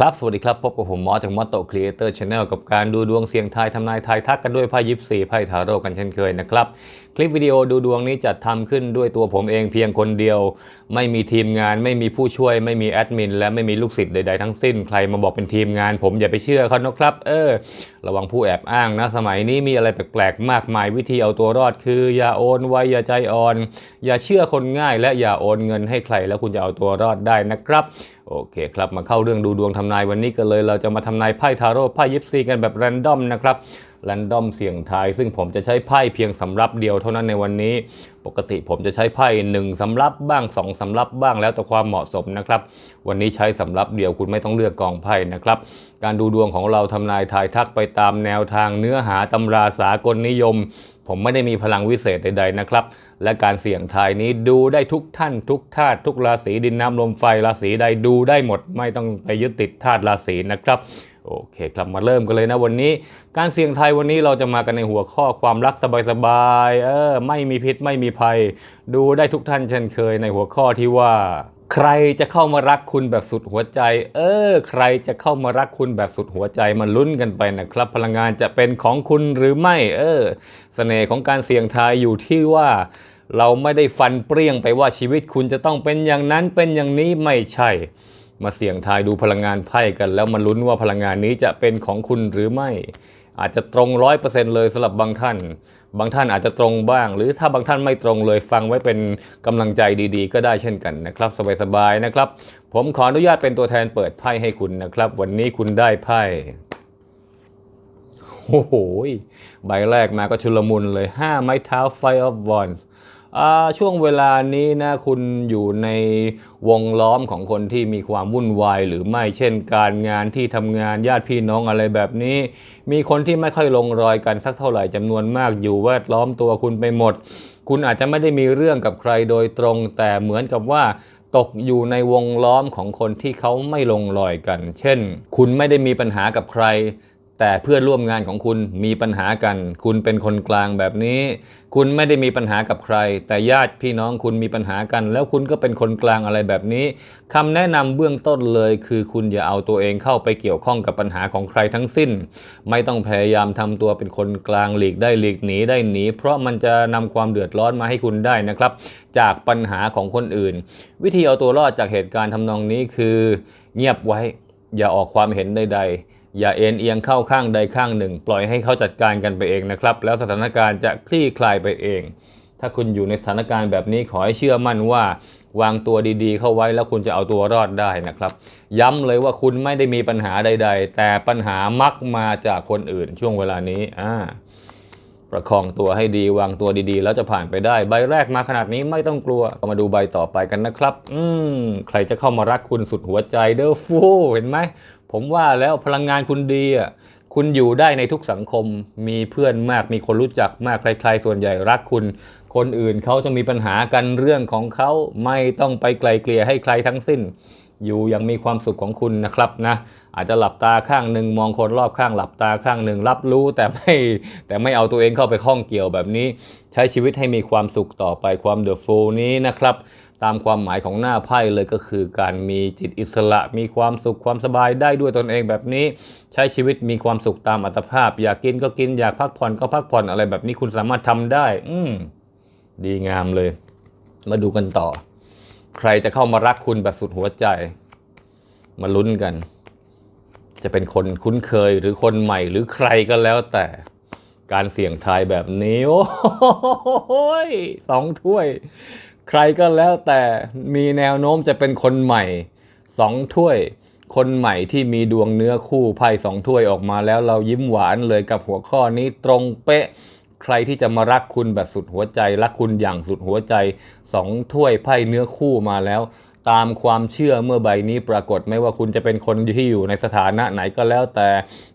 ครับ สวัสดีครับ พบกับผมหมอจากมอตโตครีเอเตอร์ชาแนลกับการดูดวงเสียงทายทำนายทายทักกันด้วยไพ่ยิปซีไพ่ทาโร่กันเช่นเคยนะครับ คลิปวิดีโอดูดวงนี้จัดทำขึ้นด้วยตัวผมเองเพียงคนเดียว ไม่มีทีมงาน ไม่มีผู้ช่วย ไม่มีแอดมิน และไม่มีลูกศิษย์ใดๆทั้งสิ้น ใครมาบอกเป็นทีมงาน ผมอย่าไปเชื่อเขานะครับ เออ ระวังผู้แอบอ้างนะ สมัยนี้มีอะไรแปลกๆ มากมายวิธีเอาตัวรอด คือ อย่าโอนไวอย่าใจอ่อน อย่าเชื่อคนง่าย และอย่าโอนเงินให้ใคร แล้วคุณจะเอาตัวรอดได้นะครับ โอเคครับมาเข้าเรื่องดูดวงทำนายวันนี้กันเลย เราจะมาทำนายไพ่ทาโร่ไพ่ยิปซีกันแบบแรนดอมนะครับแรนดอมเสี่ยงทาย ซึ่งผมจะใช้ไพ่เพียงสำรับเดียวเท่านั้นในวันนี้ ปกติผมจะใช้ไพ่หนึ่งสำรับบ้างสองสำรับบ้างแล้วแต่ความเหมาะสมนะครับ วันนี้ใช้สำรับเดียวคุณไม่ต้องเลือกกองไพ่นะครับ การดูดวงของเราทำนายทายทักไปตามแนวทางเนื้อหาตำราสากลนิยม ผมไม่ได้มีพลังวิเศษใด ๆนะครับ และการเสี่ยงทายนี้ดูได้ทุกท่านทุกธาตุทุกราศีดินน้ำลมไฟราศีใดดูได้หมด ไม่ต้องไปยึดติดธาตุราศีนะครับโอเคครับมาเริ่มกันเลยนะวันนี้ การเสี่ยงทายวันนี้เราจะมากันในหัวข้อความรักสบายๆเออไม่มีพิษไม่มีภัย ดูได้ทุกท่านเช่นเคยในหัวข้อที่ว่า ใครจะเข้ามารักคุณแบบสุดหัวใจ เออ ใครจะเข้ามารักคุณแบบสุดหัวใจมาลุ้นกันไปนะครับ พลังงานจะเป็นของคุณหรือไม่ เออเสน่ห์ของการเสี่ยงทายอยู่ที่ว่า เราไม่ได้ฟันเปรี้ยงไปว่าชีวิตคุณจะต้องเป็นอย่างนั้นเป็นอย่างนี้ไม่ใช่ มาเสี่ยงทายดูพลังงานไพ่กัน แล้วมาลุ้นว่าพลังงานนี้จะเป็นของคุณหรือไม่ อาจจะตรงร้อยเปอร์เซ็นต์เลยสำหรับบางท่าน บางท่านอาจจะตรงบ้าง หรือถ้าบางท่านไม่ตรงเลยฟังไว้เป็นกำลังใจดีๆ ก็ได้เช่นกันนะครับ สบายๆนะครับ ผมขออนุญาตเป็นตัวแทนเปิดไพ่ให้คุณนะครับ วันนี้คุณได้ไพ่โอ้โห ใบแรกมาก็ชุลมุนเลย 5 ไม้เท้า Five of Wands ช่วงเวลานี้นะคุณอยู่ในวงล้อมของคนที่มีความวุ่นวายหรือไม่เช่น การงานที่ทำงานญาติพี่น้องอะไรแบบนี้ มีคนที่ไม่ค่อยลงรอยกันสักเท่าไหร่จำนวนมากอยู่แวดล้อมตัวคุณไปหมด คุณอาจจะไม่ได้มีเรื่องกับใครโดยตรง แต่เหมือนกับว่าตกอยู่ในวงล้อมของคนที่เขาไม่ลงรอยกัน เช่น คุณไม่ได้มีปัญหากับใคร แต่เพื่อนร่วมงานของคุณมีปัญหากัน คุณเป็นคนกลางแบบนี้ คุณไม่ได้มีปัญหากับใคร แต่ญาติพี่น้องคุณมีปัญหากัน แล้วคุณก็เป็นคนกลางอะไรแบบนี้คำแนะนำเบื้องต้นเลยคือคุณอย่าเอาตัวเองเข้าไปเกี่ยวข้องกับปัญหาของใครทั้งสิ้น ไม่ต้องพยายามทำตัวเป็นคนกลางหลีกได้หลีกหนีได้หนี เพราะมันจะนำความเดือดร้อนมาให้คุณได้นะครับ จากปัญหาของคนอื่น วิธีเอาตัวรอดจากเหตุการณ์ทำนองนี้คือ เงียบไว้ อย่าออกความเห็นใดๆ อย่าเอ็นเอียงเข้าข้างใดข้างหนึ่ง ปล่อยให้เขาจัดการกันไปเองนะครับ แล้วสถานการณ์จะคลี่คลายไปเอง ถ้าคุณอยู่ในสถานการณ์แบบนี้ขอให้เชื่อมั่นว่า วางตัวดีๆ เข้าไว้แล้วคุณจะเอาตัวรอดได้นะครับ ย้ำเลยว่าคุณไม่ได้มีปัญหาใด ๆ แต่ปัญหามักมาจากคนอื่นช่วงเวลานี้อ่าประคองตัวให้ดีวางตัวดีๆ แล้วจะผ่านไปได้ ใบแรกมาขนาดนี้ไม่ต้องกลัวก็มาดูใบต่อไปกันนะครับ อืมใครจะเข้ามารักคุณสุดหัวใจเด้อฟูเห็นไหม ผมว่าแล้วพลังงานคุณดีอะคุณอยู่ได้ในทุกสังคม มีเพื่อนมาก มีคนรู้จักมาก ใครๆ ส่วนใหญ่รักคุณ คนอื่นเขาจะมีปัญหากันเรื่องของเขาไม่ต้องไปไกลเกลี่ยให้ใครทั้งสิ้น อยู่อยังมีความสุขของคุณนะครับนะอาจจะหลับตาข้างหนึ่งมองคนรอบข้างหลับตาข้างหนึ่งรับรู้แต่ไม่แต่ไม่เอาตัวเองเข้าไปข้องเกี่ยวแบบนี้ ใช้ชีวิตให้มีความสุขต่อไปความเดอะฟูลนี้นะครับ ตามความหมายของหน้าไพ่เลยก็คือการมีจิตอิสระ มีความสุขความสบายได้ด้วยตนเองแบบนี้ ใช้ชีวิตมีความสุขตามอัตภาพ อยากกินก็กินอยากพักผ่อนก็พักผ่อนอะไรแบบนี้คุณสามารถทำได้ อืมดีงามเลย มาดูกันต่อ ใครจะเข้ามารักคุณแบบสุดหัวใจ มาลุ้นกัน จะเป็นคนคุ้นเคยหรือคนใหม่หรือใครก็แล้วแต่การเสี่ยงทายแบบนี้ โอ้ยสองถ้วย ใครก็แล้วแต่มีแนวโน้มจะเป็นคนใหม่สองถ้วย คนใหม่ที่มีดวงเนื้อคู่ไพ่สองถ้วยออกมาแล้วเรายิ้มหวานเลยกับหัวข้อนี้ตรงเป๊ะ ใครที่จะมารักคุณแบบสุดหัวใจ รักคุณอย่างสุดหัวใจสองถ้วยไพ่เนื้อคู่มาแล้ว ตามความเชื่อเมื่อใบนี้ปรากฏไม่ว่าคุณจะเป็นคนที่อยู่ในสถานะไหนก็แล้วแต่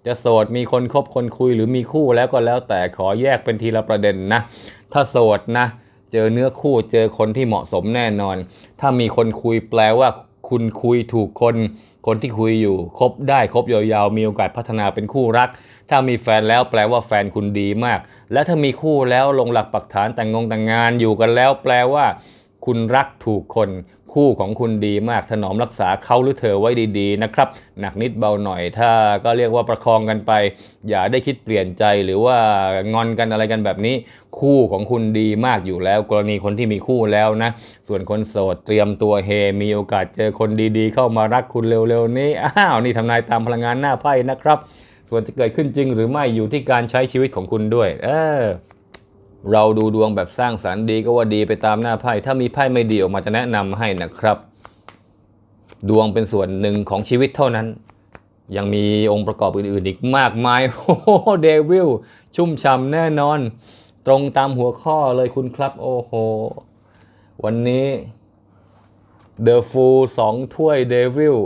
จะโสดมีคนคบคนคุยหรือมีคู่แล้วก็แล้วแต่ขอแยกเป็นทีละประเด็นนะ ถ้าโสดนะ เจอเนื้อคู่เจอคนที่เหมาะสมแน่นอน ถ้ามีคนคุยแปลว่าคุณคุยถูกคน คนที่คุยอยู่คบได้คบยาวๆ มีโอกาสพัฒนาเป็นคู่รัก ถ้ามีแฟนแล้วแปลว่าแฟนคุณดีมาก และถ้ามีคู่แล้วลงหลักปักฐานแต่งงงแต่งงานอยู่กันแล้ว แปลว่า คุณรักถูกคน คู่ของคุณดีมากถนอมรักษาเขาหรือเธอไว้ดีๆนะครับ หนักนิดเบาหน่อยถ้าก็เรียกว่าประคองกันไป อย่าได้คิดเปลี่ยนใจหรือว่างอนกันอะไรกันแบบนี้ คู่ของคุณดีมากอยู่แล้ว กรณีคนที่มีคู่แล้วนะ ส่วนคนโสดเตรียมตัวเฮ มีโอกาสเจอคนดีๆ เข้ามารักคุณเร็วๆนี้อ้าวนี่ทำนายตามพลังงานหน้าไพ่นะครับ ส่วนจะเกิดขึ้นจริงหรือไม่อยู่ที่การใช้ชีวิตของคุณด้วย เออ เราดูดวงแบบสร้างสรรค์ดีก็ว่าดีไปตามหน้าไพ่ ถ้ามีไพ่ไม่ดีออกมาจะแนะนำให้นะครับ ดวงเป็นส่วนหนึ่งของชีวิตเท่านั้น ยังมีองค์ประกอบอื่นๆอีกมากมาย โอ้โหเดวิลชุ่มฉ่ำแน่นอน ตรงตามหัวข้อเลยคุณครับ โอ้โห วันนี้ The Fool สองถ้วยเดวิล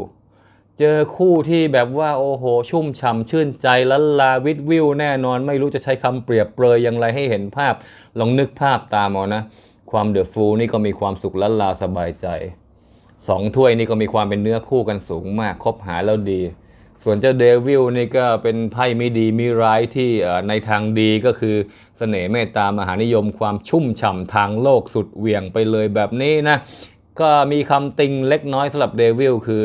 เจอคู่ที่แบบว่าโอ้โห ชุ่มฉ่ำชื่นใจลันลาวิดวิวแน่นอนไม่รู้จะใช้คำเปรียบเปรยอย่างไรให้เห็นภาพ ลองนึกภาพตามเอานะ ความเดอะฟูนี่ก็มีความสุขลันลาสบายใจสองถ้วยนี่ก็มีความเป็นเนื้อคู่กันสูงมากคบหาแล้วดี ส่วนเจ้าเดวิลนี่ก็เป็นไพ่ไม่ดีมีร้ายที่ในทางดีก็คือเสน่ห์เมตตามหานิยมความชุ่มฉ่ำทางโลกสุดเหวี่ยงไปเลยแบบนี้นะ ก็มีคำติงเล็กน้อยสำหรับเดวิลคือ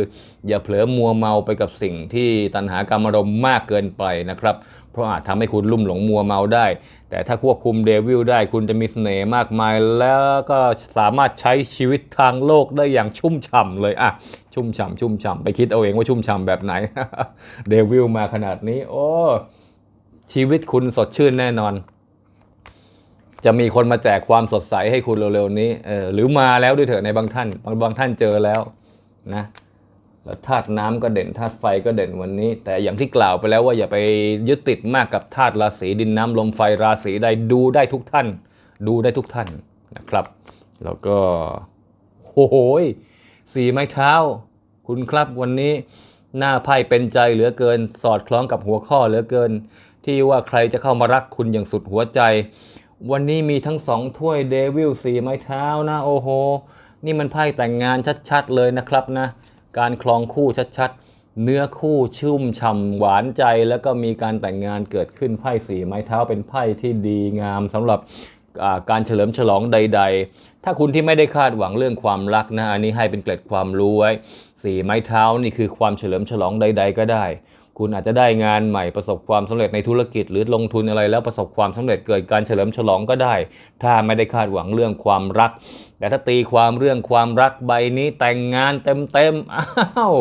อย่าเผลอมัวเมาไปกับสิ่งที่ตัณหากรรมารมมากเกินไปนะครับ เพราะอาจทำให้คุณลุ่มหลงมัวเมาได้ แต่ถ้าควบคุมเดวิลได้คุณจะมีเสน่ห์มากมาย แล้วก็สามารถใช้ชีวิตทางโลกได้อย่างชุ่มฉ่ำเลยอะชุ่มฉ่ำชุ่มฉ่ำไปคิดเอาเองว่าชุ่มฉ่ำแบบไหนเดวิลมาขนาดนี้ โอ้ชีวิตคุณสดชื่นแน่นอน จะมีคนมาแจกความสดใสให้คุณเร็วๆนี้เออหรือมาแล้วด้วยเถอะในบางท่านบางบางท่านเจอแล้วนะแล้วธาตุน้ำก็เด่นธาตุไฟก็เด่นวันนี้ แต่อย่างที่กล่าวไปแล้วว่าอย่าไปยึดติดมากกับธาตุราศีดินน้ำลมไฟราศีใดดูได้ทุกท่าน ดูได้ทุกท่านนะครับ แล้วก็โอ้โหยสีไม้เท้า คุณครับวันนี้หน้าไพ่เป็นใจเหลือเกิน สอดคล้องกับหัวข้อเหลือเกิน ที่ว่าใครจะเข้ามารักคุณอย่างสุดหัวใจ วันนี้มีทั้งสองถ้วยเดวิลสีไม้เท้านะ โอ้โห นี่มันไพ่แต่งงานชัดๆเลยนะครับนะ การคลองคู่ชัดๆ เนื้อคู่ชุ่มฉ่ำหวานใจ แล้วก็มีการแต่งงานเกิดขึ้นไพ่สีไม้เท้าเป็นไพ่ที่ดีงามสำหรับการเฉลิมฉลองใด ๆ ถ้าคุณที่ไม่ได้คาดหวังเรื่องความรักนะ อันนี้ให้เป็นเกล็ดความรู้ไว้สีไม้เท้านี่คือความเฉลิมฉลองใด ๆ ก็ได้ คุณอาจจะได้งานใหม่ประสบความสำเร็จในธุรกิจ หรือลงทุนอะไรแล้วประสบความสำเร็จเกิดการเฉลิมฉลองก็ได้ ถ้าไม่ได้คาดหวังเรื่องความรัก แต่ถ้าตีความเรื่องความรักใบนี้แต่งงานเต็มๆอ้าว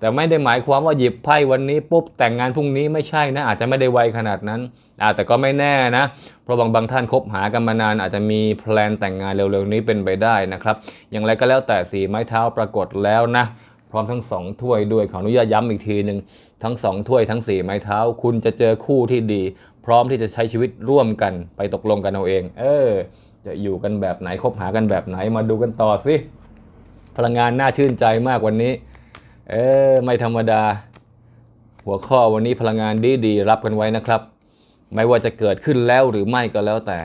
แต่ไม่ได้หมายความว่าหยิบไพ่วันนี้ปุ๊บแต่งงานพรุ่งนี้ไม่ใช่นะอาจจะไม่ได้ไวขนาดนั้นอ่าแต่ก็ไม่แน่นะ เพราะบางบางท่านคบหากันมานานอาจจะมีแพลนแต่งงานเร็วๆนี้เป็นไปได้นะครับ อย่างไรก็แล้วแต่สีไม้เท้าปรากฏแล้วนะพร้อมทั้งสองถ้วยด้วยขออนุญาตย้ำอีกทีหนึ่ง ทั้งสองถ้วยทั้งสี่ไม้เท้า คุณจะเจอคู่ที่ดี พร้อมที่จะใช้ชีวิตร่วมกันไปตกลงกันเอาเอง เออ จะอยู่กันแบบไหนคบหากันแบบไหนมาดูกันต่อสิพลังงานน่าชื่นใจมากวันนี้ เออไม่ธรรมดา หัวข้อวันนี้พลังงานดีดีๆรับกันไว้นะครับ ไม่ว่าจะเกิดขึ้นแล้วหรือไม่ก็แล้วแต่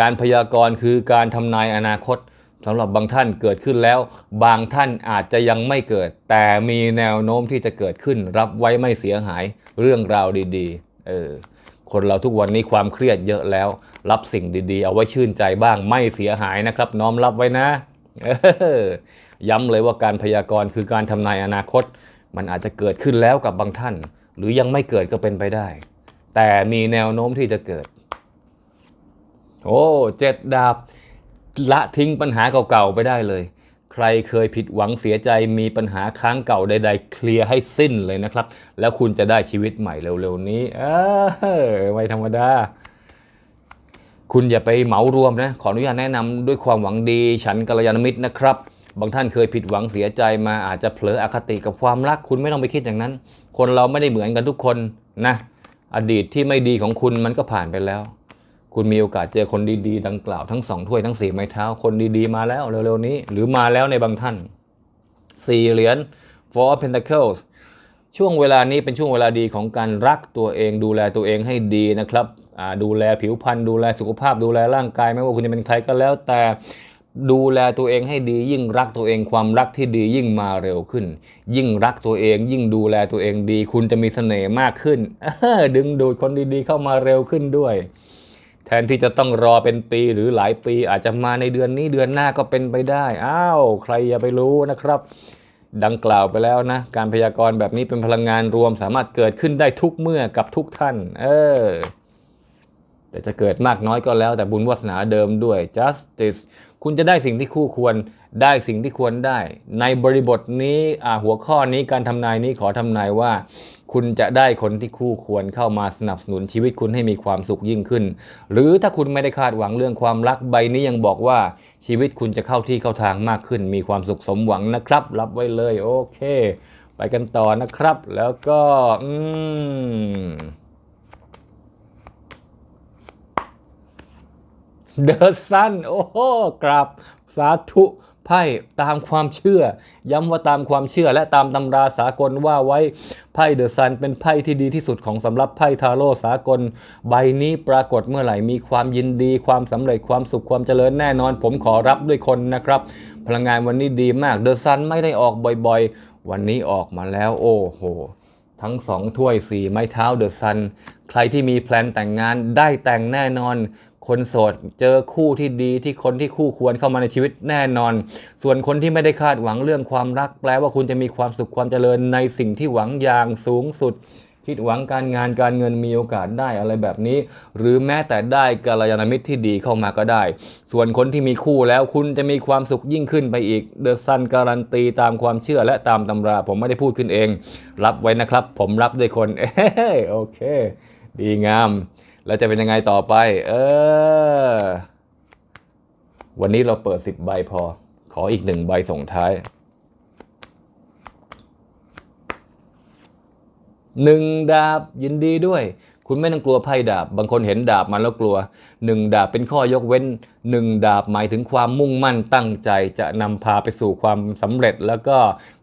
การพยากรณ์คือการทำนายอนาคต สำหรับบางท่านเกิดขึ้นแล้ว บางท่านอาจจะยังไม่เกิด แต่มีแนวโน้มที่จะเกิดขึ้น รับไว้ไม่เสียหายเรื่องราวดีๆเออคนเราทุกวันนี้ความเครียดเยอะแล้ว รับสิ่งดีๆ เอาไว้ชื่นใจบ้างไม่เสียหายนะครับ น้อมรับไว้นะเออย้ำเลยว่าการพยากรณ์คือการทำนายอนาคต มันอาจจะเกิดขึ้นแล้วกับบางท่าน หรือยังไม่เกิดก็เป็นไปได้ แต่มีแนวโน้มที่จะเกิด โอ้เจ็ดดาบ ละทิ้งปัญหาเก่าๆไปได้เลย ใครเคยผิดหวังเสียใจมีปัญหาค้างเก่าใด ๆ เคลียร์ให้สิ้นเลยนะครับ แล้วคุณจะได้ชีวิตใหม่เร็วๆนี้เออไม่ธรรมดาคุณอย่าไปเหมารวมนะขออนุญาตแนะนำด้วยความหวังดี ฉันกัลยาณมิตรนะครับ บางท่านเคยผิดหวังเสียใจมาอาจจะเผลออคติกับความรัก คุณไม่ต้องไปคิดอย่างนั้น คนเราไม่ได้เหมือนกันทุกคนนะ อดีตที่ไม่ดีของคุณมันก็ผ่านไปแล้ว คุณมีโอกาสเจอคนดีๆ ดังกล่าวทั้งสองถ้วยทั้งสี่ไม้เท้าคนดีๆ มาแล้วเร็วๆนี้ หรือมาแล้วในบางท่านสี่เหรียญ four of pentacles ช่วงเวลานี้เป็นช่วงเวลาดีของการรักตัวเองดูแลตัวเองให้ดีนะครับดูแลผิวพรรณดูแลสุขภาพดูแลร่างกาย ไม่ว่าคุณจะเป็นใครก็แล้วแต่ดูแลตัวเองให้ดี ยิ่งรักตัวเองความรักที่ดียิ่งมาเร็วขึ้น ยิ่งรักตัวเอง ยิ่งดูแลตัวเองดี คุณจะมีเสน่ห์มากขึ้นดึงดูดคนดีๆเข้ามาเร็วขึ้นด้วย แทนที่จะต้องรอเป็นปีหรือหลายปีอาจจะมาในเดือนนี้เดือนหน้าก็เป็นไปได้ อ้าว ใครอย่าไปรู้นะครับ ดังกล่าวไปแล้วนะ การพยากรณ์แบบนี้เป็นพลังงานรวมสามารถเกิดขึ้นได้ทุกเมื่อกับทุกท่าน เออ แต่จะเกิดมากน้อยก็แล้วแต่บุญวาสนาเดิมด้วย justice คุณจะได้สิ่งที่คู่ควรได้สิ่งที่ควรได้ ในบริบทนี้หัวข้อนี้การทำนายนี้ขอทำนายว่า คุณจะได้คนที่คู่ควรเข้ามาสนับสนุนชีวิตคุณให้มีความสุขยิ่งขึ้น หรือถ้าคุณไม่ได้คาดหวังเรื่องความรักใบนี้ยังบอกว่าชีวิตคุณจะเข้าที่เข้าทางมากขึ้น มีความสุขสมหวังนะครับ รับไว้เลยโอเค ไปกันต่อนะครับ แล้วก็อืม เดอะซันโอ้โหกราบสาธุไพ่ตามความเชื่อ ย้ำว่าตามความเชื่อและตามตำราสากลว่าไว้ไพ่เดอะซันเป็นไพ่ที่ดีที่สุดของสำหรับไพ่ทาโร่สากล ใบนี้ปรากฏเมื่อไหร่มีความยินดีความสำเร็จความสุขความเจริญแน่นอน ผมขอรับด้วยคนนะครับ พลังงานวันนี้ดีมากเดอะซันไม่ได้ออกบ่อยๆ วันนี้ออกมาแล้วโอ้โหทั้งสองถ้วยสี่ไม้เท้าเดอะซัน ใครที่มีแพลนแต่งงานได้แต่งแน่นอน คนโสดเจอคู่ที่ดีที่คนที่คู่ควรเข้ามาในชีวิตแน่นอน ส่วนคนที่ไม่ได้คาดหวังเรื่องความรัก แปลว่าคุณจะมีความสุขความเจริญในสิ่งที่หวังอย่างสูงสุด คิดหวังการงานการเงินมีโอกาสได้อะไรแบบนี้ หรือแม้แต่ได้กัลยาณมิตรที่ดีเข้ามาก็ได้ ส่วนคนที่มีคู่แล้วคุณจะมีความสุขยิ่งขึ้นไปอีกเดอะซันการันตีตามความเชื่อและตามตำรา ผมไม่ได้พูดขึ้นเอง รับไว้นะครับ ผมรับด้วยคนเอ้โอเค ดีงาม แล้วจะเป็นยังไงต่อไป เออ วันนี้เราเปิด10ใบพอ ขออีกหนึ่งใบส่งท้ายหนึ่งดาบยินดีด้วย คุณไม่ต้องกลัวไพ่ดาบ บางคนเห็นดาบมันแล้วกลัวหนึ่งดาบเป็นข้อยกเว้นหนึ่งดาบหมายถึงความมุ่งมั่นตั้งใจจะนำพาไปสู่ความสำเร็จ แล้วก็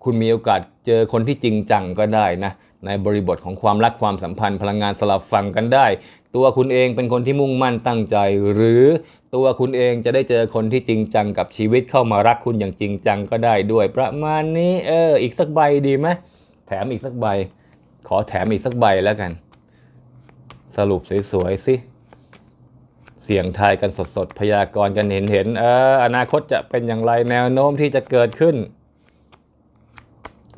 คุณมีโอกาสเจอคนที่จริงจังก็ได้นะ ในบริบทของความรักความสัมพันธ์ พลังงานสลับฟังกันได้ ตัวคุณเองเป็นคนที่มุ่งมั่นตั้งใจ หรือตัวคุณเองจะได้เจอคนที่จริงจังกับชีวิตเข้ามารักคุณอย่างจริงจังก็ได้ด้วย ประมาณนี้เอออีกสักใบดีไหมแถมอีกสักใบ ขอแถมอีกสักใบแล้วกัน สรุปสวยๆสิเสียงทายกันสดๆ พยากรณ์กันเห็นๆเอออนาคตจะเป็นอย่างไรแนวโน้มที่จะเกิดขึ้น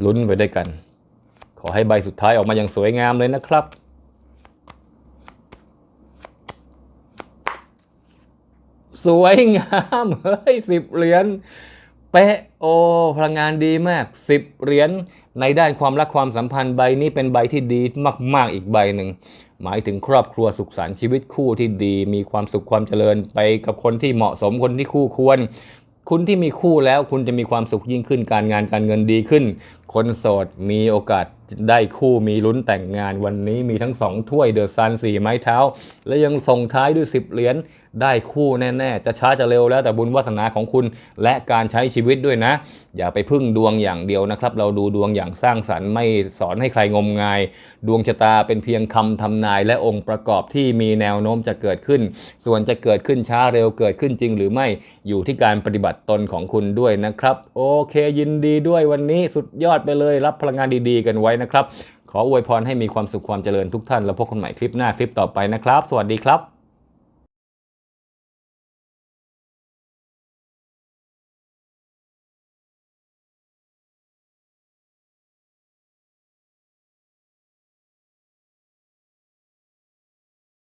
ลุ้นไปด้วยกัน ขอให้ใบสุดท้ายออกมาอย่างสวยงามเลยนะครับ สวยงามเฮ้ยสิบเหรียญเป๊ะโอพลังงานดีมากสิบเหรียญในด้านความรักความสัมพันธ์ใบนี้เป็นใบที่ดีมากๆอีกใบหนึ่งหมายถึงครอบครัวสุขสันต์ชีวิตคู่ที่ดี มีความสุขความเจริญไปกับคนที่เหมาะสมคนที่คู่ควร คุณที่มีคู่แล้วคุณจะมีความสุขยิ่งขึ้น การงานการเงินดีขึ้น คนโสดมีโอกาส ได้คู่มีลุ้นแต่งงานวันนี้มีทั้งสองถ้วยเดอะซันสี่ไม้เท้า และยังส่งท้ายด้วย 10 เหรียญได้คู่แน่ ๆ จะช้าจะเร็วแล้วแต่บุญวาสนาของคุณ และการใช้ชีวิตด้วยนะ อย่าไปพึ่งดวงอย่างเดียวนะครับ เราดูดวงอย่างสร้างสรรค์ไม่สอนให้ใครงมงาย ดวงชะตาเป็นเพียงคำทำนายและองค์ประกอบที่มีแนวโน้มจะเกิดขึ้น ส่วนจะเกิดขึ้นช้าเร็วเกิดขึ้นจริง หรือไม่อยู่ที่การปฏิบัติตนของคุณด้วยนะครับ โอเคยินดีด้วยวันนี้สุดยอดไปเลย รับพลังงานดีๆ กันไว้นะครับ ขออวยพรให้มีความสุขความเจริญทุกท่าน แล้วพบกันใหม่คลิปหน้าคลิปต่อไปนะครับ สวัสดีครับ